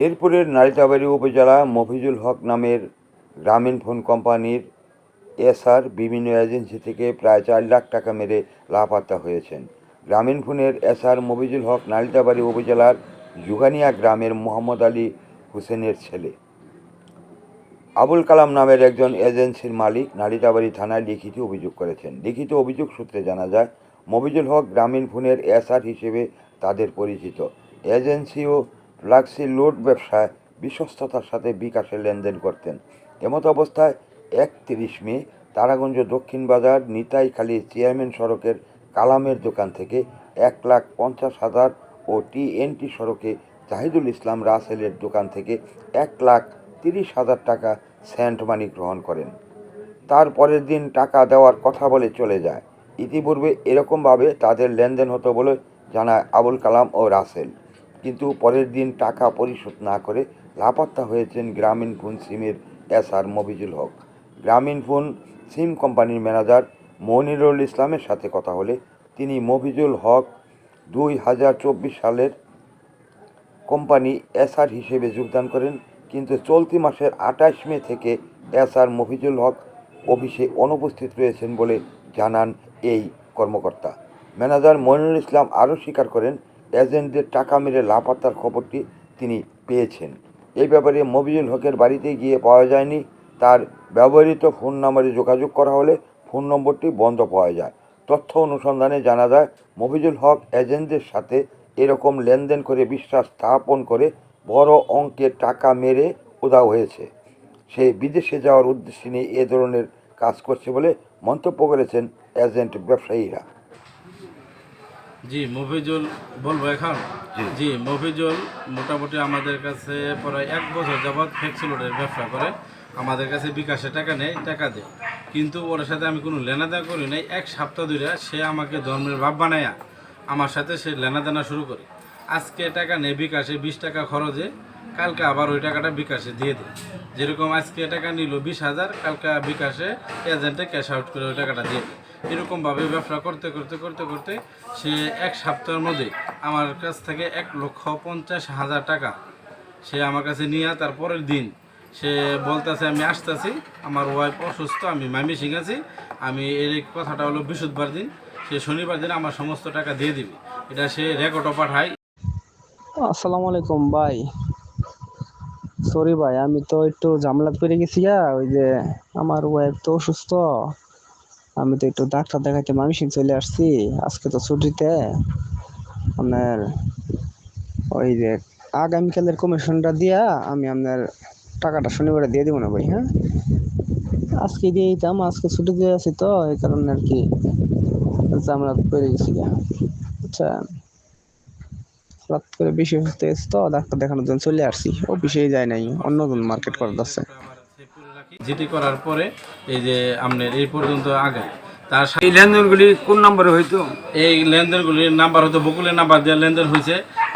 এরপরের নালিতাবাড়ি উপজেলা মফিজুল হক নামের গ্রামীণ ফোন কোম্পানির এসআর বিভিন্ন এজেন্সি থেকে প্রায় চার লাখ টাকা মেরে লাপাত্তা হয়েছেন। গ্রামীণ ফোনের এসআর মফিজুল হক নালিতাবাড়ি উপজেলার জুগানিয়া গ্রামের মোহাম্মদ আলী হোসেনের ছেলে। আবুল কালাম নামের একজন এজেন্সির মালিক নালিতাবাড়ি থানায় লিখিত অভিযোগ করেছেন। লিখিত অভিযোগ সূত্রে জানা যায়, মফিজুল হক গ্রামীণ ফোনের এসআর হিসেবে তাদের পরিচিত। এজেন্সি ও ফ্লাক্সি লোড ব্যবসায় বিশ্বস্ততার সাথে বিকাশে লেনদেন করতেন। এমত অবস্থায় একত্রিশ মে তারাগঞ্জ দক্ষিণ বাজার নিতাইখালী চেয়ারম্যান সড়কের কালামের দোকান থেকে এক লাখ পঞ্চাশ হাজার ও টিএনটি সড়কে জাহিদুল ইসলাম রাসেলের দোকান থেকে এক লাখ তিরিশ হাজার টাকা স্যান্ড মানি গ্রহণ করেন। তার পরের দিন টাকা দেওয়ার কথা বলে চলে যায়। ইতিপূর্বে এরকমভাবে তাদের লেনদেন হতো বলে জানায় আবুল কালাম ও রাসেল। কিন্তু পরের দিন টাকা পরিশোধ না করে লাপাত্তা হয়েছেন গ্রামীণ ফোন সিমের এস আর মবিজুল হক। গ্রামীণ ফোন সিম কোম্পানির ম্যানেজার মনিরুল ইসলামের সাথে কথা হলে তিনি মফিজুল হক দুই হাজার চব্বিশ সালের কোম্পানি এসআর হিসেবে যোগদান করেন, কিন্তু চলতি মাসের আঠাশ মে থেকে এসআর মফিজুল হক অফিসে অনুপস্থিত রয়েছেন বলে জানান এই কর্মকর্তা। ম্যানেজার মনিরুল ইসলাম আরও স্বীকার করেন এজেন্টদের টাকা মেরে লাপাত্তার খবরটি তিনি পেয়েছেন। এই ব্যাপারে মফিজুল হকের বাড়িতে গিয়ে পাওয়া যায়নি। তার ব্যবহৃত ফোন নম্বরে যোগাযোগ করা হলে ফোন নম্বরটি বন্ধ পাওয়া যায়। তথ্য অনুসন্ধানে জানা যায় মফিজুল হক এজেন্টদের সাথে এরকম লেনদেন করে বিশ্বাস স্থাপন করে বড় অঙ্কের টাকা মেরে উধাও হয়েছে। সে বিদেশে যাওয়ার উদ্দেশ্যে নিয়ে এ ধরনের কাজ করছে বলে মন্তব্য করেছেন এজেন্ট ব্যবসায়ীরা। জি মফিজুল বলব এখন? জি। মফিজুল মোটামুটি আমাদের কাছে প্রায় এক বছর যাবৎ ফ্লেক্সিলোডের ব্যবসা করে। আমাদের কাছে বিকাশে টাকা নেয় টাকা দেয়। কিন্তু ওর সাথে আমি কোনো লেনাদেনা করি নাই। এক সপ্তাহ ধরে সে আমাকে ধর্মের ভাব বানায়া আমার সাথে সে লেনাদেনা শুরু করে। আজকে টাকা নেই বিকাশে বিশ টাকা খরচে কালকে আবার ওই টাকাটা বিকাশে দিয়ে দেয় যেরকম আজকে টাকা নিল বিশ হাজার, কালকে বিকাশে এজেন্টে ক্যাশ আউট করে ওই টাকাটা দিয়ে দেয় এরকমভাবে ব্যবসা করতে করতে করতে করতে সে এক সপ্তাহের মধ্যে আমার কাছ থেকে এক লক্ষ পঞ্চাশ হাজার টাকা সে আমার কাছে নিয়ে তার পরের দিন সে বলতেছে, আমি আসতেছি, আমার ওয়াইফ অসুস্থ, আমি মামি সিং আছি, আমি এর কথাটা হলো বৃহস্পতিবার দিন, সে শনিবার দিন আমার সমস্ত টাকা দিয়ে দিবে। এটা সে রেকর্ডও পাঠায়। আসসালামু আলাইকুম, ভাই। সরি ভাই, আমি তো একটু ঝামেলা পেরে গেছি গা, ওই যে আমার ওয়াইফ তো অসুস্থ। আমি তো একটু ডাক্তার দেখাইতে মামিসিং চলে আসছি, আজকে তো ছুটিতে। আপনার ওই যে আগামীকালের কমিশনটা দিয়া আমি আপনার টাকাটা শনিবারে দিয়ে দিব না ভাই হ্যাঁ? আজকে দিয়ে দিতাম আজকে ছুটি দিয়ে আছি তো, এই কারণে আর কি ঝামেলা পেরে গেছি গা। বুঝছেন হঠাৎ করে বেশি অসুস্থ হয়েছে তো ডাক্তার দেখানোর জন্য চলে আসছি। অফিসেই যায় নাই অন্য জন মার্কেট করে যাচ্ছে যেটি করার পরে এই যে আপনার এই পর্যন্ত আগে তার সাথে এই লেনদেনগুলি কোন নম্বরে হইতো? এই লেনদেনগুলির নাম্বার হয়তো বকুলের নাম্বার দিয়ে লেনদেন হয়েছে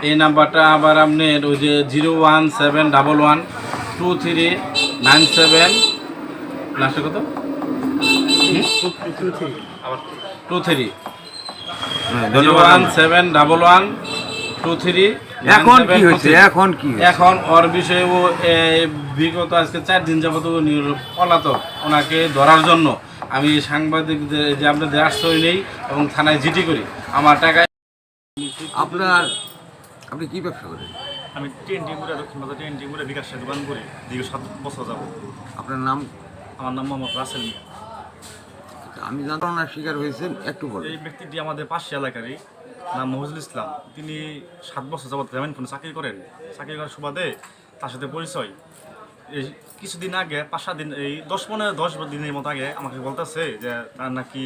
এই নাম্বারটা আবার আপনার ওই যে zero one seven double one two three nine seven লাস্টে কত? Two three. Zero one seven double one two three এখন কি হয়েছে? এখন কি এখন ওর বিষয়ে ও বিগত আজকে চার দিন যাবত ও পলাতক। ওনাকে ধরার জন্য আমি সাংবাদিকদের যে আপনাদের আশ্রয় নেই এবং থানায় জিডি করি আমার টাকা আপনার আপনি কি ব্যবসা করেন? আমি টিএনটি মুড়ে দক্ষিণ বাজার টিএনটি মুড়ে বিকাশের দোকান করি দীর্ঘ সাত বছর যাব আপনার নাম? আমার নাম মোহাম্মদ রাসেল মিয়া। আমি না শিকার হয়েছেন, একটু বলুন। এই ব্যক্তিটি আমাদের পাশে এলাকারই, নাম মহিজুল ইসলাম। তিনি সাত বছর যাবৎ গ্রামীণ ফোনে চাকরি করেন, চাকরি করার সুবাদে তার সাথে পরিচয়। এই কিছুদিন আগে, পাঁচ দিন, এই দশ পনেরো, দশ দিনের মতো আগে আমাকে বলতেছে যে তার নাকি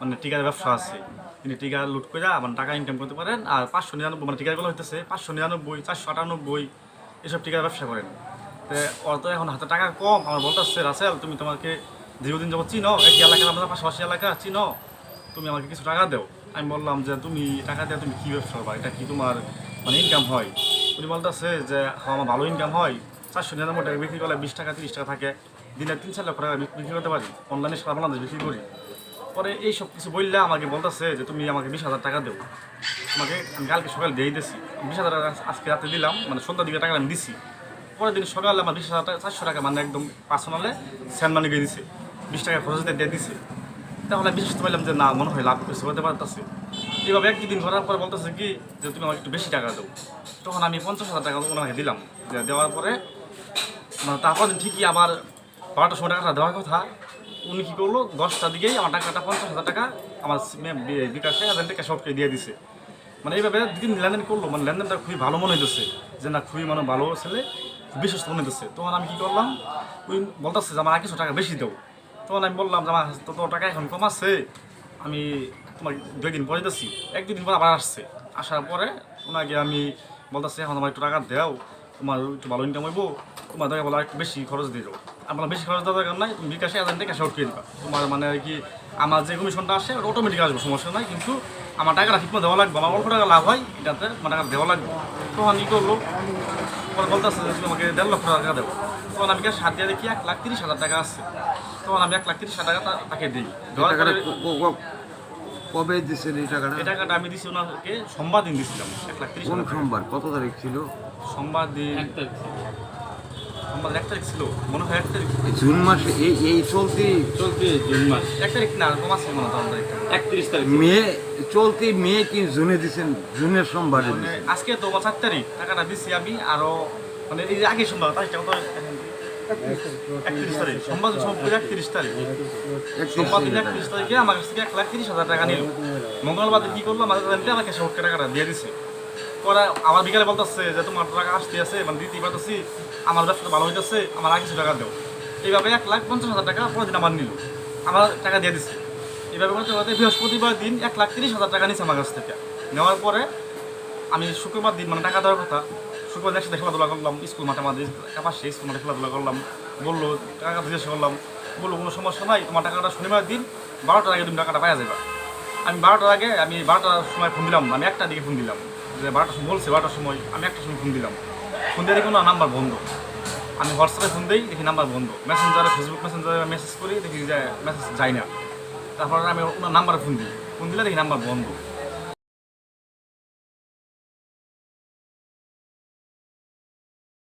মানে টিকার ব্যবসা আছে। তিনি টিকা লুট করে মানে টাকা ইনকাম করতে পারেন আর পাঁচশো নিরানব্বই মানে টিকাগুলো হইতেছে, পাঁচশো নিরানব্বই, চারশো আটানব্বই, এসব টিকার ব্যবসা করেন। তো ওর এখন হাতে টাকা কম, আমার বলতেছে, রাসেল, তুমি তোমাকে দীর্ঘদিন যাব চিনো একই এলাকার আমাদের পাশাপাশি এলাকা, চিনো, তুমি আমাকে কিছু টাকা দাও। আমি বললাম যে, তুমি টাকা দিয়ে তুমি কী ব্যবসা করবা? এটা কি তোমার মানে ইনকাম হয়? উনি বলতেছে যে হ্যাঁ আমার ভালো ইনকাম হয়। চারশো নিরানব্বই টাকা বিক্রি করলে বিশ টাকা, তিরিশ টাকা থাকে। দিনে তিন চার লক্ষ টাকা বিক্রি করতে পারি। অনলাইনে সারা বাংলাদেশ বিক্রি করি। পরে এই সব কিছু বললে আমাকে বলতেছে যে, তুমি আমাকে বিশ হাজার টাকা দেও। আমাকে আমি কালকে সকালে দিয়ে দিয়েছি। বিশ হাজার টাকা আজকে রাতে দিলাম মানে সন্ধ্যার দিকে টাকা আমি দিছি। পরের দিন সকালে আমার বিশ হাজার টাকা, চারশো টাকা মানে একদম পার্সোনালে স্যান্ড মানি দিয়ে দিছে। বিশ টাকা খরচ দিয়ে দিছে। তাহলে বিশ্বাস পারলাম যে না, মনে হয় লাভ করছে হতে পারতেছে। এইভাবে এক দিন করার পর বলতেছে কি, যে তুমি আমাকে একটু বেশি টাকা দাও। তখন আমি পঞ্চাশ হাজার টাকা ওনাকে দিলাম। দেওয়ার পরে মানে তারপর ঠিকই আবার বারোটার সময় টাকাটা দেওয়ার কথা। উনি কী করল, দশটার দিকেই আমার টাকাটা, পঞ্চাশ হাজার টাকা আমার বিকাশে এজেন্টে ক্যাশ দিয়ে দিছে। মানে এইভাবে দুদিন লেনদেন করল। মানে লেনদেনটা খুবই ভালো মনে হইতেছে। যে না, খুবই মানে ভালো ছেলে বিশ্বস্ত মনে হইতেছে। তখন আমি কী করলাম, ওই বলতেছে যে, আমার কিছু টাকা বেশি দেবো তখন আমি বললাম যে, আমার তো তো টাকা এখন কম আছে। আমি তোমার দুই দিন পরে দিচ্ছি এক দুই দিন পর আবার আসছে। আসার পরে ওনাকে আমি বলতেছি, এখন আমার একটু টাকা দেও। তোমার একটু ভালো ইনকাম হইব। তোমার টাকা বলো একটু বেশি খরচ দিয়ে দেবো আমার বেশি খরচ দেওয়ার দরকার নাই। তুমি বিকাশে এজেন্টে ক্যাশ আউট করে দিবা। তোমার মানে আর কি, আমার যে কমিশনটা আসে, ওটা অটোমেটিক আসবে, সমস্যা নাই। কিন্তু আমার টাকাটা ঠিকমতো দেওয়া লাগবে। আমার অল্প টাকা লাভ হয়, এটাতে আমার টাকা দেওয়া লাগবে। তখন ই করল? পরে বলতেছে যে তুমি আমাকে দেড় লক্ষ টাকা দেবো। তখন আমি হাত দিয়ে দেখি, এক লাখ তিরিশ হাজার টাকা আছে। তখন আমি এক লাখ তিরিশ হাজার টাকা তাকে দিই। কবে দিচ্ছেন এই টাকাটা? এই টাকাটা আমি দিছি ওনাকে সোমবার দিন দিছিলাম এক লাখ তিরিশ কোন টাকা। সোমবার? কত তারিখ ছিল? সোমবার দিন সোমবার এক তারিখ ছিল মনে হয় এক তারিখ জুন মাসে এই এই চলতি চলতি জুন মাস। এক তারিখ না মনে হয় তারিখ একত্রিশ তারিখ মে চলতি মে কি জুনে দিচ্ছেন জুনের সোমবারে মানে আজকে তো চার তারিখ টাকাটা দিছি আমি আরও মানে এই যে আগে সোমবার তারিখটা একত্রিশ তারিখ। সোমবার একত্রিশ তারিখ। সোমবার দিন একত্রিশ তারিখে আমার কাছ থেকে এক লাখ তিরিশ হাজার টাকা নিল। মঙ্গলবার কি করল? আমাদের জানতে আমাকে সত্তর টাকাটা দিয়ে দিছে। পরে আমার বিকালে বলতেছে যে তোমার টাকা আসতে আছে মানে দিতে পারতেছি। আমার ব্যবসাটা ভালো হইতেছে আমার আর কিছু টাকা দেও। এইভাবে এক লাখ পঞ্চাশ হাজার টাকা পরের দিন আমার নিল। আমার টাকা দিয়ে দিছে। এইভাবে করতে করতে বৃহস্পতিবার দিন এক লাখ তিরিশ হাজার টাকা নিচ্ছে আমার কাছ থেকে। নেওয়ার পরে আমি শুক্রবার দিন মানে টাকা দেওয়ার কথা শুক্রবার একসাথে খেলাধুলা করলাম, স্কুল মাঠে আমাদের পাশে স্কুল মাঠে খেলাধুলা করলাম। বলল, টাকা জিজ্ঞেস করলাম। বলল, কোনো সমস্যা নাই, তোমার টাকাটা শনিবার দিন বারোটার আগে তুমি টাকাটা পাওয়া যাবে আমি বারোটার আগে, আমি বারোটার সময় ফোন দিলাম, আমি একটা দিকে ফোন দিলাম। যে বারোটার সময় বলছে, বারোটার সময় আমি একটার সময় ফোন দিলাম। ফোন দিয়ে দেখি না নাম্বার বন্ধ। আমি হোয়াটসঅ্যাপে ফোন দিই, দেখি নাম্বার বন্ধ। মেসেঞ্জারে ফেসবুক মেসেঞ্জারে মেসেজ করি, দেখি যে মেসেজ যায় না। তারপরে আমি ওনার নাম্বারে ফোন দিই। ফোন দিলে দেখি নাম্বার বন্ধ।